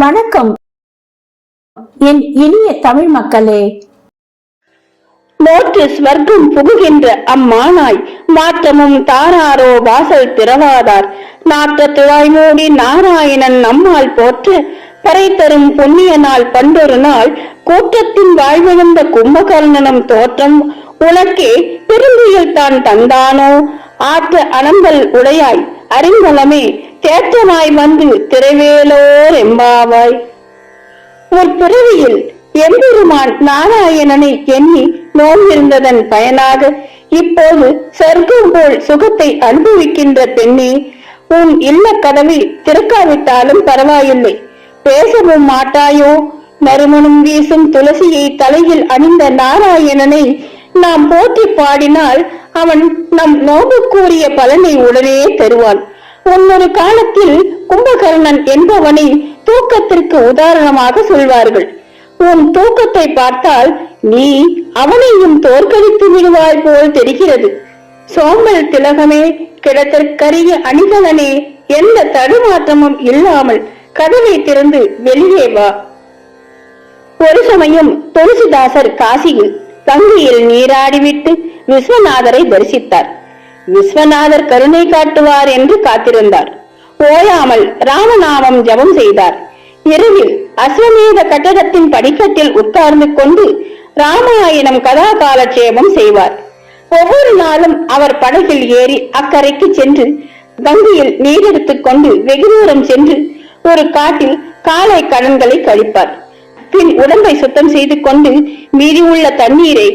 வணக்கம். என் இனிய தமிழ் மக்களே. மோற்று ஸ்வர்க்கம் புகுகின்ற அம்மானாய் மாற்றமும் தாராரோ வாசல் திறவாதார். நாற்ற துழாய் மூடி நாராயணன் நம்மால் போற்ற பறை தரும் புண்ணிய நாள் பண்டொரு நாள் கூட்டத்தின் வாழ்விழந்த கும்பகர்ணனம் தோற்றம் உனக்கே பெருந்துயில் தான் தந்தானோ? ஆற்ற அனந்தல் உடையாய் அறிந்தலமே தேற்றமாய் வந்து திரைவேலோர் எம்பாவாய். ஒரு பிறவியில் எம்பெருமான் நாராயணனை எண்ணி நோம்பிருந்ததன் பயனாக இப்போது சொர்க்கம் போல் சுகத்தை அனுபவிக்கின்ற பெண்ணே உன் இல்ல கதவை திறக்காவிட்டாலும் பரவாயில்லை. பேசவும் மாட்டாயோ? நறுமணம் வீசும் துளசியை தலையில் அணிந்த நாராயணனை நாம் போற்றி பாடினால் அவன் நம் நோம்பு பலனை உடனே தருவான். முன்னொரு காலத்தில் கும்பகர்ணன் என்பவனை தூக்கத்திற்கு உதாரணமாக சொல்வார்கள். உன் தூக்கத்தை பார்த்தால் நீ அவனையும் தோற்கடித்து விடுவாய் போல் தெரிகிறது. சோம்பல் திலகமே கிடத்திற்கரிய அணிகலனே எந்த தடுமாற்றமும் இல்லாமல் கதவை திறந்து வெளியே வா ஒரு சமயம் துளசிதாசர் காசியில் கங்கையில் நீராடிவிட்டு விஸ்வநாதரை தரிசித்தார். விஸ்வநாதர் கருணை காட்டுவார் என்று காத்திருந்தார். ஓயாமல் ராமநாமம் ஜபம் செய்தார். இரவில் அஸ்வமேத கட்டடத்தின் படிக்கட்டில் உட்கார்ந்து கொண்டு ராமாயணம் கதா காலட்சேபம் செய்வார். ஒவ்வொரு நாளும் அவர் படகில் ஏறி அக்கரைக்கு சென்று கங்கையில் நீரெடுத்துக் கொண்டு வெகு தூரம் சென்று ஒரு காட்டில் காலை கடன்களை கழிப்பார். பின் உடம்பை சுத்தம் செய்து கொண்டு மீதி உள்ள தண்ணீரை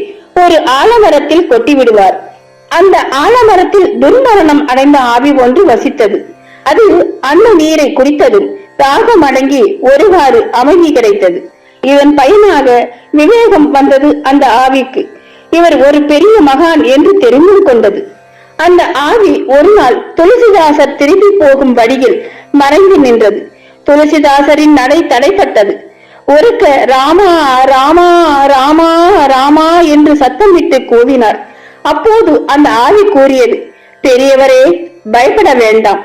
ஒரு ஆலமரத்தில் கொட்டி விடுவார் அந்த ஆலமரத்தில் துர்மரணம் அடைந்த ஆவி ஒன்று வசித்தது. அது அன்ன நீரை குடித்ததும் தாகம் அடங்கி ஒருவாறு அமைதி கிடைத்தது. இதன் பயனாக விவேகம் வந்தது அந்த ஆவிக்கு. இவர் ஒரு பெரிய மகான் என்று தெரிந்து கொண்டது. அந்த ஆவி ஒரு நாள் துளசிதாசர் திரும்பி போகும் வழியில் மறைந்து நின்றது. துளசிதாசரின் நடை தடைப்பட்டது. ஒருக்க ராமா ராமா ராமா ராமா என்று சத்தமிட்டு கூவினார். அப்போது அந்த ஆவி கூறியது பெரியவரே பயப்பட வேண்டாம்.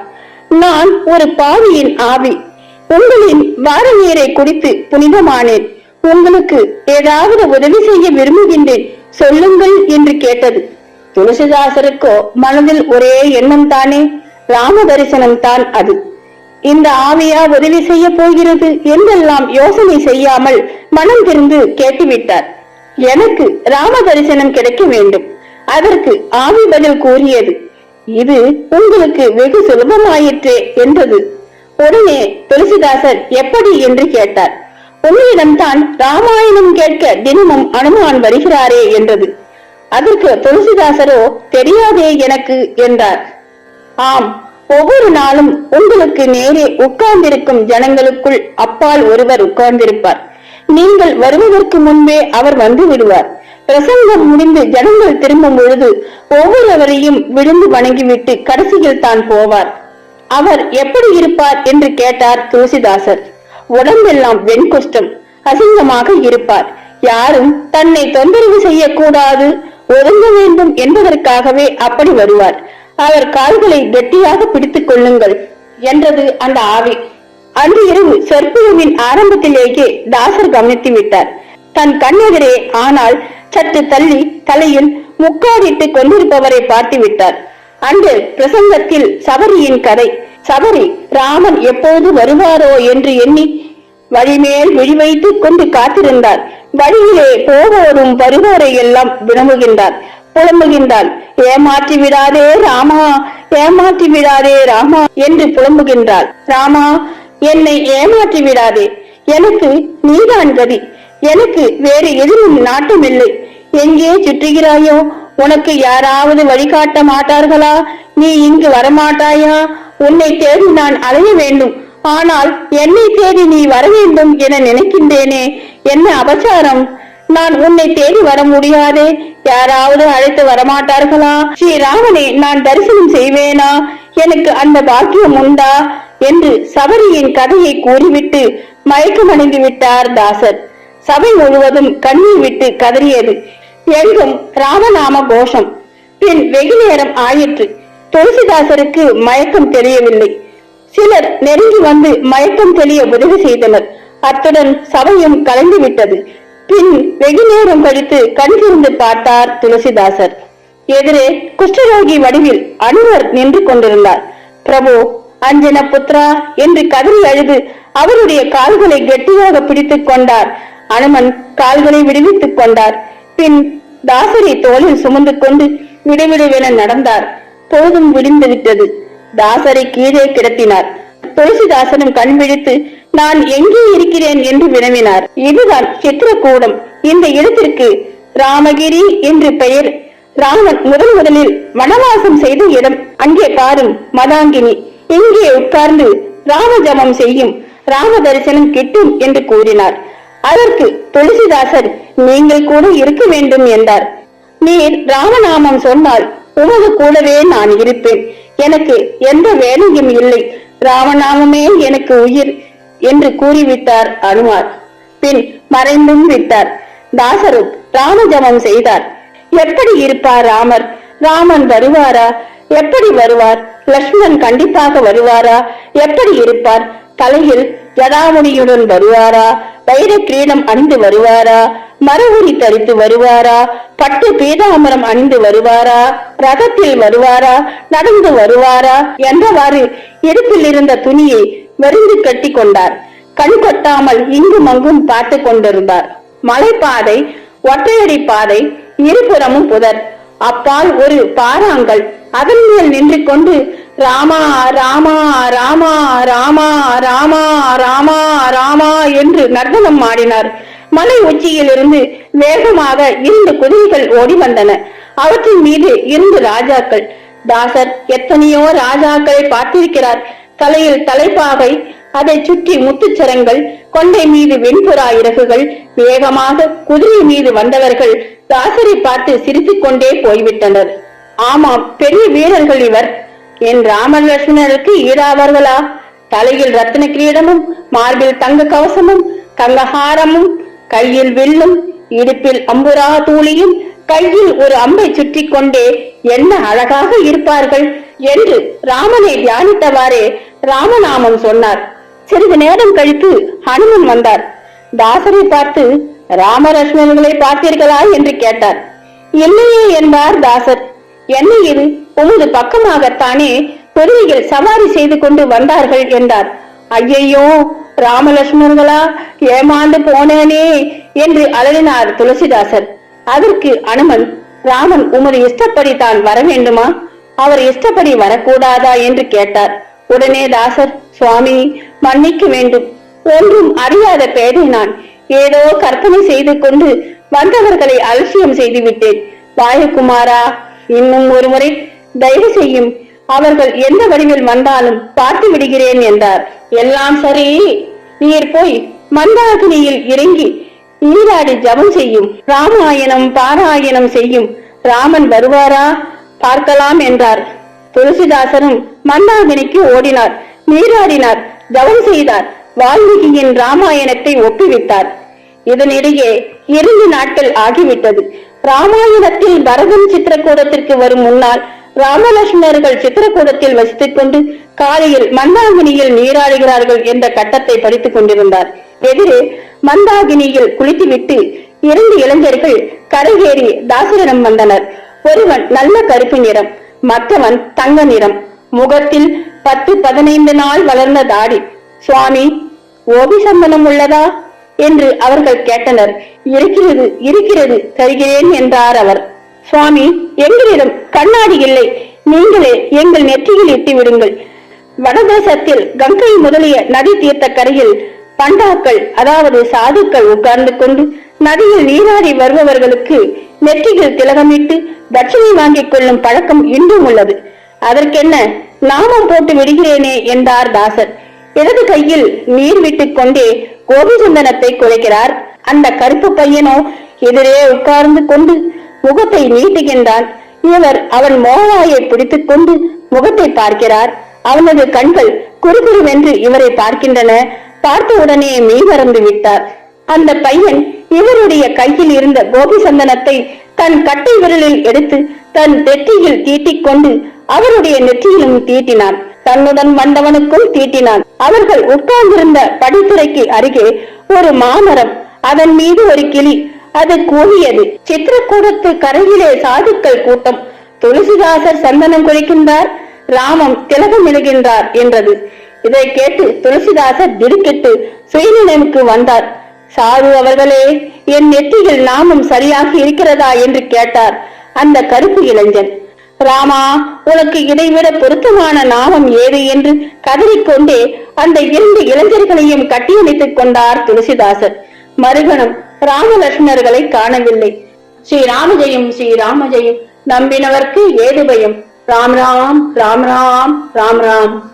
நான் ஒரு பாவியின் ஆவி. உங்களின் வார நீரை குடித்து புனிதமானேன். உங்களுக்கு ஏதாவது உதவி செய்ய விரும்புகின்றேன். சொல்லுங்கள் என்று கேட்டது. துளசிதாசருக்கோ மனதில் ஒரே எண்ணம் தானே? ராம தரிசனம் தான் அது. இந்த ஆவியா உதவி செய்ய போகிறது? என்றெல்லாம் யோசனை செய்யாமல் மனம் திருந்து கேட்டுவிட்டார். எனக்கு ராம தரிசனம் கிடைக்க வேண்டும். அதற்கு ஆவி பதில் கூறியது இது உங்களுக்கு வெகு சுலபமாயிற்றே என்றது. உடனே துளசிதாசர் எப்படி? என்று கேட்டார். உன்னிடம்தான் ராமாயணம் கேட்க தினமும் அனுமான் வருகிறாரே என்றது. அதற்கு துளசிதாசரோ தெரியாதே எனக்கு என்றார். ஆம் ஒவ்வொரு நாளும் உங்களுக்கு நேரே உட்கார்ந்திருக்கும் ஜனங்களுக்குள் அப்பால் ஒருவர் உட்கார்ந்திருப்பார். நீங்கள் வருவதற்கு முன்பே அவர் வந்து விடுவார். பிரசங்கம் முடிந்து ஜனங்கள் திரும்பும் பொழுது ஒவ்வொருவரையும் விழுந்து வணங்கிவிட்டு கடைசியில் தான் போவார். அவர் எப்படி இருப்பார்? என்று கேட்டார் துளசிதாசர். உடம்பெல்லாம் வெண்குஷ்டம் அசிங்கமாக இருப்பார். யாரும் தன்னை தொந்தரவு செய்யக்கூடாது. ஒதுங்க வேண்டும் என்பதற்காகவே அப்படி வருவார். அவர் கால்களை கெட்டியாக பிடித்துக் கொள்ளுங்கள் என்றது அந்த ஆவி. அன்று இரவு சொற்பொழிவின் ஆரம்பத்திலேயே தாசர் கவனித்து விட்டார். தன் கண்ணெதிரே ஆனால் சற்று தள்ளி தலையில் முக்காடிட்டு கொண்டிருப்பவரை பார்த்து விட்டார் அன்று பிரசங்கத்தில் சபரியின் கதை. சபரி ராமன் எப்போது வருவாரோ என்று எண்ணி வழிமேல் விழிவைத்துக் கொண்டு காத்திருந்தார். வழியிலே போவோரும் வருவோரை எல்லாம் விளம்புகின்றார் புலம்புகின்றாள் ஏமாற்றி விடாதே ராமா ஏமாற்றி விடாதே ராமா என்று புலம்புகின்றாள் ராமா என்னை ஏமாற்றி விடாதே. எனக்கு நீதான் கதி. எனக்கு வேறு எதிலும் நாட்டமில்லை. எங்கே சுற்றுகிறாயோ? உனக்கு யாராவது வழிகாட்ட மாட்டார்களா? நீ இங்கு வரமாட்டாயா? உன்னை தேடி நான் அலைய வேண்டும். ஆனால் என்னை தேடி நீ வர வேண்டும் என நினைக்கின்றேனே. என்ன அபச்சாரம்? நான் உன்னை தேடி வர முடியாதே. யாராவது அழைத்து வரமாட்டார்களா? ஸ்ரீராமனை நான் தரிசனம் செய்வேனா? எனக்கு அந்த பாக்கியம் உண்டா? என்று சபரியின் கதையை கூறிவிட்டு மயக்கமடைந்து விட்டார் தாசர். சபை முழுவதும் கண்ணீர் விட்டு கதறியது. எங்கும் ராமநாம கோஷம். பின் வெகு நேரம் ஆயிற்று. துளசிதாசருக்கு மயக்கம் தெரியவில்லை. சிலர் நெருங்கி வந்து மயக்கம் தெளிய உதவி செய்தனர். அத்துடன் சபையும் கலந்து விட்டது. பின் வெகு நேரம் கழித்து கண் திறந்து பார்த்தார் துளசிதாசர். எதிரே குஷ்டரோகி வடிவில் அனுவர் நின்று கொண்டிருந்தார். பிரபு அஞ்சன புத்ரா என்று கதறி அழுது அவருடைய கால்களை கெட்டியாக பிடித்துக் கொண்டார் அனுமன் கால்களை விடுவித்துக் கொண்டார். பின் தாசரை தோளில் சுமந்து கொண்டு விடுவிடுவென நடந்தார். பொழுதும் விடிந்து விட்டது. தாசரை கீழே கிடத்தினார். துளசிதாசனும் கண் விழித்து நான் எங்கே இருக்கிறேன்? என்று வினவினார். இதுதான் சித்திரக்கூடம். இந்த இடத்திற்கு ராமகிரி என்று பெயர். ராமன் முதல் முதலில் வனவாசம் செய்த இடம். அங்கே பாரும் மதாங்கினி. இங்கே உட்கார்ந்து ராமஜமம் செய்யும். ராம தரிசனம் கிட்டும் என்று கூறினார். அதற்கு துளசிதாசர் நீங்கள் கூட இருக்க வேண்டும் என்றார். நீர் ராமநாமம் சொன்னால் உமது கூடவே நான் இருப்பேன். எனக்கு எந்த வேலையும் இல்லை. ராமநாமமே எனக்கு உயிர் என்று கூறிவிட்டார் அனுமார். பின் மறைந்தும் விட்டார். தாசரும் ராமஜபம் செய்தார். எப்படி இருப்பார் ராமர்? ராமன் வருவாரா? எப்படி வருவார்? லக்ஷ்மணன் கண்டிப்பாக வருவாரா? எப்படி இருப்பார்? தலையில் ஜடாமுனியுடன் வருவாரா? வைர கிரீடம் அணிந்து வருவாரா? மரவுரி தரித்து வருவாரா? பட்டு பீதாமரம் அணிந்து வருவாரா? ரகத்தில் வருவாரா? நடந்து வருவாரா? என்றவாறு இடுப்பில் இருந்த துணியை வெறிந்து கட்டி கொண்டார். கண் கொட்டாமல் இங்கும் அங்கும் பார்த்து கொண்டிருந்தார். மலைப்பாதை ஒற்றையடி பாதை இருபுறமும் புதர். அப்பால் ஒரு பாறாங்கல் அதன் மேல் நின்று கொண்டு ராமா ராமா ராமா ராமா ராமா ராமா ராமா என்று நர்த்தனம் ஆடினார் மலை உச்சியில் இருந்து வேகமாக இரண்டு குதிரைகள் ஓடி வந்தன. அவற்றின் மீது இரண்டு ராஜாக்கள். தாசர் எத்தனையோ ராஜாக்களை பார்த்திருக்கிறார். தலையில் தலைப்பாகை அதை சுற்றி முத்துச்சரங்கள் கொண்டை மீது வெண்புறா இறகுகள் வேகமாக குதிரை மீது வந்தவர்கள் தாசரை பார்த்து சிரித்துக் கொண்டே போய்விட்டனர். ஆமாம் பெரிய வீரர்கள் இவர். என் ராமன் லட்சுமணருக்கு ஈடாவார்களா? தலையில் ரத்தின கிரீடமும் மார்பில் தங்க கவசமும் கங்கஹாரமும் கையில் வில்லும் இடுப்பில் அம்புரா தூளியும் கையில் ஒரு அம்பை சுற்றி கொண்டே என்ன அழகாக இருப்பார்கள் என்று ராமனை தியானித்தவாறே ராமநாமம் சொன்னார். சிறிது நேரம் கழித்து ஹனுமன் வந்தார். தாசரை பார்த்து ராமலட்சுமணர்களை பார்த்தீர்களா? என்று கேட்டார். இல்லையே என்பார் தாசர். என்ன இது உமது பக்கமாகத்தானே பெருவிகள் சவாரி செய்து கொண்டு வந்தார்கள் என்றார். ஐயையோ ராமலட்சுமணர்களா ஏமாந்து போனேனே என்று அலறினார் துளசிதாசர். அதற்கு அனுமன் ராமன் உமது இஷ்டப்படி தான் வர வேண்டுமா? அவர் இஷ்டப்படி வரக்கூடாதா? என்று கேட்டார். உடனே தாசர் சுவாமி மன்னிக்க வேண்டும். ஒன்றும் அறியாத பேதை நான். ஏதோ கற்பனை செய்து கொண்டு வந்தவர்களை அலட்சியம் செய்து விட்டேன் வாயுகுமாரா இன்னும் ஒரு முறை தயவு செய்யும் அவர்கள் எந்த வடிவில் வந்தாலும் பார்த்து விடுகிறேன் என்றார். எல்லாம் சரி. நீர் போய் மந்தாகினியில் இறங்கி நீராடி ஜபம் செய்யும். ராமாயணம் பாராயணம் செய்யும். ராமன் வருவாரா? பார்க்கலாம் என்றார். துளசிதாசரும் மந்தாகினிக்கு ஓடினார். நீராடினார். ஜபம் செய்தார். வால்மீகியின் ராமாயணத்தை ஒப்புவித்தார் இதனிடையே இரண்டு நாட்கள் ஆகிவிட்டது. ராமாயணத்தில் பரதன் சித்திரக்கூடத்திற்கு வரும் முன்னால் ராமலட்சுமணர்கள் சித்திரக்கூடத்தில் வசித்துக் கொண்டு காலையில் மந்தாகினியில் நீராடுகிறார்கள் என்ற கட்டத்தை படித்துக் கொண்டிருந்தார். எதிரே மந்தாகினியில் குளித்துவிட்டு இரண்டு இளைஞர்கள் கரையேறி தாசரிடம் வந்தனர். ஒருவன் நல்ல கருப்பு நிறம் மற்றவன் தங்க நிறம். முகத்தில் பத்து பதினைந்து நாள் வளர்ந்த தாடி. சுவாமி ஓபி சம்பளம் உள்ளதா? என்று அவர்கள் கேட்டனர். இருக்கிறது இருக்கிறது தருகிறேன் என்றார் அவர். சுவாமி எங்களிடம் கண்ணாடி இல்லை. நீங்களே எங்கள் நெற்றியில் இட்டு விடுங்கள். வடதேசத்தில் கங்கை முதலிய நதி தீர்த்த கரையில் பண்டாக்கள் அதாவது சாதுக்கள் உட்கார்ந்து கொண்டு நதியில் நீராடி வருபவர்களுக்கு நெற்றியில் திலகமிட்டு தட்சிணை வாங்கிக் கொள்ளும் பழக்கம் இன்றும் உள்ளது. அதற்கென்ன நாமம் போட்டு விடுகிறேனே என்றார் தாசர். இடது கையில் நீர் விட்டுக் கொண்டே கோபிச்சந்தனத்தை குறைக்கிறார். அந்த கருப்பு பையனோ எதிரே உட்கார்ந்து கொண்டு முகத்தை நீட்டுகின்றான். இவர் அவன் மோவாயை பிடித்துக் கொண்டு முகத்தை பார்க்கிறார். அவனது கண்கள் குறுகுறுவென்று இவரை பார்க்கின்றன. பார்த்த உடனே மெய் விட்டார். அந்த பையன் இவருடைய கையில் இருந்த கோபி சந்தனத்தை தன் கட்டை விரலில் எடுத்து தன் நெற்றியில் தீட்டிக் கொண்டு அவருடைய நெற்றியிலும் தீட்டினான். தன்னுடன் வந்தவனுக்கும் தீட்டினான். அவர்கள் உட்கார்ந்திருந்த படித்துறைக்கு அருகே ஒரு மாமரம் அதன் மீது ஒரு கிளி அது கூவியது சித்திரக்கூடத்து கரையிலே சாதுக்கள் கூட்டம். துளசிதாசர் சந்தனம் குளிக்கின்றார் ராமம் திலகம் இடுகின்றார் என்றது. இதை கேட்டு துளசிதாசர் திடுக்கிட்டு சுயநினைவுக்கு வந்தார். சாது அவர்களே என் நெற்றியில் நாமும் சரியாக இருக்கிறதா? என்று கேட்டார் அந்த கருப்பு இளைஞன். ராமா உனக்கு இதைவிட பொருத்தமான நாமம் ஏது என்று கதறிக்கொண்டே அந்த இரண்டு இளைஞர்களையும் கட்டியணைத்துக் கொண்டார் துளசிதாசர். மறுகணம் ராமலட்சுமணர்களை காணவில்லை. ஸ்ரீ ராமஜெயம் ஸ்ரீ ராமஜெயம் நம்பினவர்க்கு ஏது பயம்? ராம் ராம் ராம் ராம் ராம் ராம்.